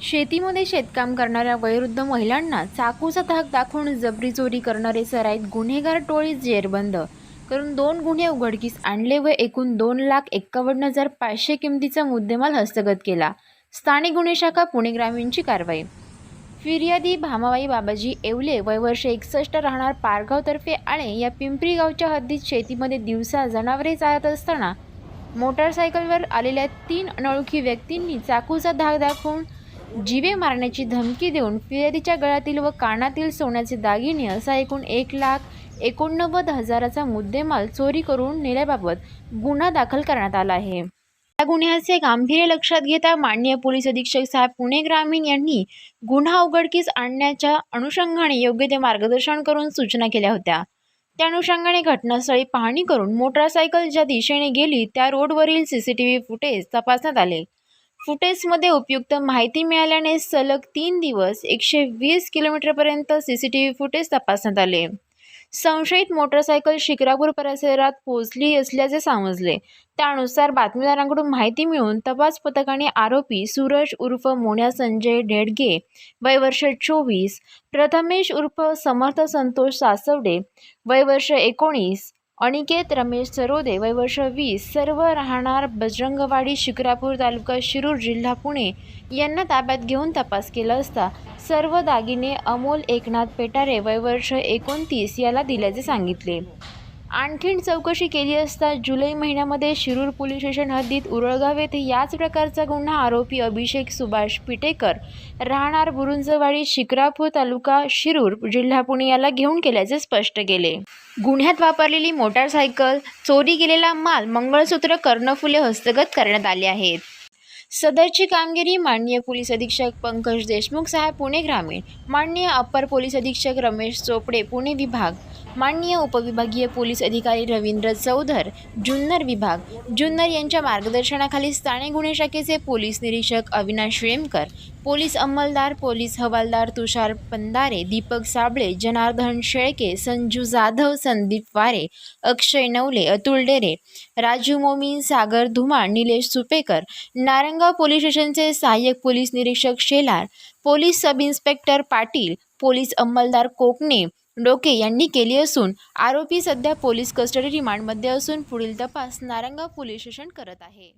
शेतीमध्ये शेतकाम करणाऱ्या वयोवृद्ध महिलांना चाकूचा धाक दाखवून जबरी चोरी करणारे सराईत गुन्हेगार टोळी जेरबंद. करून दोन गुन्हे उघडकीस आणले व एकूण दोन लाख एक्कावन्न हजार पाचशे किमतीचा मुद्देमाल हस्तगत केला. स्थानिक गुन्हे शाखा पुणे ग्रामीणची कारवाई. फिर्यादी भामाबाई बाबाजी येवले वय वर्ष एकसष्ट राहणार पारगावतर्फे आळे या पिंपरी गावच्या हद्दीत शेतीमध्ये दिवसा जनावरे चालत असताना मोटारसायकलवर आलेल्या तीन अनोळखी व्यक्तींनी चाकूचा धाक दाखवून जीवे मारण्याची धमकी देऊन फिर्यादीच्या गळ्यातील व कानातील सोन्याचे दागिने असा एकूण एक लाख एकोणनव्वद हजाराचा मुद्देमाल चोरी करून नेल्याबाबत गुन्हा दाखल करण्यात आला आहे. या गुन्ह्याचे गांभीर्य लक्षात घेता माननीय पोलीस अधीक्षक साहेब पुणे ग्रामीण यांनी गुन्हा उघडकीस आणण्याच्या अनुषंगाने योग्य ते मार्गदर्शन करून सूचना केल्या होत्या. त्या अनुषंगाने घटनास्थळी पाहणी करून मोटारसायकल ज्या दिशेने गेली त्या रोडवरील C C T V footage तपासण्यात आले. फुटेजमध्ये उपयुक्त माहिती मिळाल्याने सलग तीन दिवस एकशे वीस किलोमीटरपर्यंत C C T V footage तपासण्यात आले. संशयित मोटरसायकल शिक्रापूर परिसरात पोहोचली असल्याचे समजले. त्यानुसार बातमीदारांकडून माहिती मिळून तपास पथकाने आरोपी सूरज उर्फ मोन्या संजय डेडगे वय वर्ष चोवीस प्रथमेश उर्फ समर्थ संतोष सासवडे वय वर्ष एकोणीस अनिकेत रमेश सरोदे वय वर्ष वीस सर्व राहणार बजरंगवाडी शिक्रापूर तालुका शिरूर जिल्हा पुणे यांना ताब्यात घेऊन तपास केला असता सर्व दागिने अमोल एकनाथ पेटारे वय वर्ष एकोणतीस याला दिल्याचे सांगितले. आणखीन चौकशी केली असता जुलै महिन्यामध्ये शिरूर पोलीस स्टेशन हद्दीत उरळगाव येथे याच प्रकारचा गुन्हा आरोपी अभिषेक सुभाष पिटेकर राहणार बुरुंजवाडी शिक्रापूर तालुका शिरूर जिल्हा पुणे याला घेऊन केल्याचे स्पष्ट केले. गुन्ह्यात वापरलेली मोटारसायकल चोरी गेलेला माल मंगळसूत्र कर्णफुले हस्तगत करण्यात आले आहेत. सदरची कामगिरी माननीय पोलीस अधीक्षक पंकज देशमुख साहेब पुणे ग्रामीण. माननीय अप्पर पोलीस अधीक्षक रमेश चोपडे पुणे विभाग. माननीय उपविभागीय पोलीस अधिकारी रवींद्र चौधर जुन्नर विभाग जुन्नर यांच्या मार्गदर्शनाखाली स्थानिक गुन्हे शाखेचे पोलीस निरीक्षक अविनाश वेमकर पोलीस अंमलदार पोलीस हवालदार तुषार पंदारे दीपक साबळे जनार्दन शेळके संजू जाधव संदीप वारे अक्षय नवले अतुल डेरे राजू मोमीन सागर धुमाळ निलेश सुपेकर नारंगाव पोलीस स्टेशनचे सहाय्यक पोलीस निरीक्षक Shelar police sub inspector Patil police अंमलदार Kokane Doke यांनी केली असून आरोपी सध्या पोलीस कस्टडी रिमांडमध्ये असून पुढील तपास नारंगा पोलीस स्टेशन करत आहे.